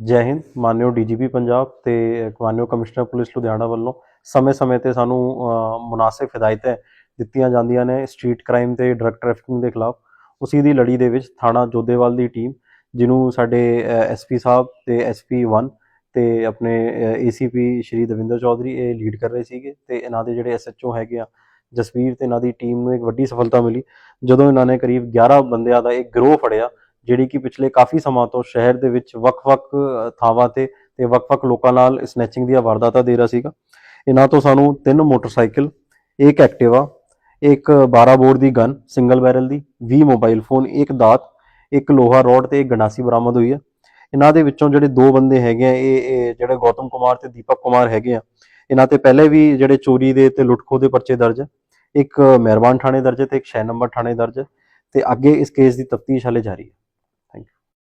ਜੈ ਹਿੰਦ ਮਾਨਯੋਗ ਡੀਜੀਪੀ ਪੰਜਾਬ ਤੇ ਮਾਨਯੋਗ ਕਮਿਸ਼ਨਰ ਪੁਲਿਸ ਲੁਧਿਆਣਾ ਵੱਲੋਂ ਸਮੇਂ-ਸਮੇਂ ਤੇ ਸਾਨੂੰ ਮੁਨਾਸਿਬ ਹਦਾਇਤਾਂ ਦਿੱਤੀਆਂ ਜਾਂਦੀਆਂ ਨੇ ਸਟਰੀਟ ਕ੍ਰਾਈਮ ਤੇ ਡਰੱਗ ਟ੍ਰੈਫਿਕਿੰਗ ਦੇ ਖਿਲਾਫ। ਉਸੇ ਦੀ ਲੜੀ ਦੇ ਵਿੱਚ ਥਾਣਾ ਜੋਧੇਵਾਲ ਦੀ ਟੀਮ, ਜਿਹਨੂੰ ਸਾਡੇ ਐਸਪੀ ਸਾਹਿਬ ਤੇ ਐਸਪੀ 1 ਤੇ ਆਪਣੇ ਏਸੀਪੀ ਸ਼੍ਰੀ ਦਵਿੰਦਰ ਚੌਧਰੀ ਇਹ ਲੀਡ ਕਰ ਰਹੇ ਸੀਗੇ ਤੇ ਇਹਨਾਂ ਦੇ ਜਿਹੜੇ ਐਸਐਚਓ ਹੈਗੇ ਆ, ਜਸਵੀਰ ਤੇ ਇਹਨਾਂ ਦੀ ਟੀਮ ਨੂੰ ਇੱਕ ਵੱਡੀ ਸਫਲਤਾ ਮਿਲੀ। ਜਦੋਂ ਇਹਨਾਂ ਨੇ ਕਰੀਬ 11 ਬੰਦਿਆਂ ਦਾ ਇੱਕ ਗਰੋਹ ਫੜਿਆ ਜਿਹੜੀ ਕਿ ਪਿਛਲੇ ਕਾਫੀ ਸਮਾਂ ਤੋਂ ਸ਼ਹਿਰ ਦੇ ਵਿੱਚ ਵੱਖ-ਵੱਖ ਥਾਵਾਂ ਤੇ ਤੇ ਵੱਖ-ਵੱਖ ਲੋਕਾਂ ਨਾਲ ਸਨੈਚਿੰਗ ਦੀਆਂ ਵਾਰਦਾਤਾਂ ਦੇ ਰਿਹਾ ਸੀਗਾ। ਇਹਨਾਂ ਤੋਂ ਸਾਨੂੰ ਤਿੰਨ ਮੋਟਰਸਾਈਕਲ, ਇੱਕ ਐਕਟਿਵਾ, ਇੱਕ 12 ਬੋਰ ਦੀ ਗਨ ਸਿੰਗਲ ਬੈਰਲ ਦੀ 20 ਮੋਬਾਈਲ ਫੋਨ ਇੱਕ ਦਾਤ, ਇੱਕ ਲੋਹਾ ਰੋਡ ਤੇ ਇੱਕ ਗੰਡਾਸੀ ਬਰਾਮਦ ਹੋਈ ਹੈ ਇਹਨਾਂ ਦੇ ਵਿੱਚੋਂ ਜਿਹੜੇ ਦੋ ਬੰਦੇ ਹੈਗੇ ਆ, ਇਹ ਜਿਹੜੇ ਗੌਤਮ ਕੁਮਾਰ ਤੇ ਦੀਪਕ ਕੁਮਾਰ ਹੈਗੇ ਆ, ਇਹਨਾਂ ਤੇ ਪਹਿਲੇ ਵੀ ਜਿਹੜੇ ਚੋਰੀ ਦੇ ਤੇ ਲੁੱਟਖੋ ਦੇ ਪਰਚੇ ਦਰਜ ਹੈ ਇੱਕ ਮਿਹਰਬਾਨ ਥਾਣੇ ਦਰਜ ਹੈ ਤੇ ਇੱਕ 6 ਨੰਬਰ ਥਾਣੇ ਦਰਜ ਹੈ ਤੇ ਅੱਗੇ ਇਸ ਕੇਸ ਦੀ ਤਫਤੀਸ਼ ਹਾਲੇ ਜਾਰੀ ਹੈ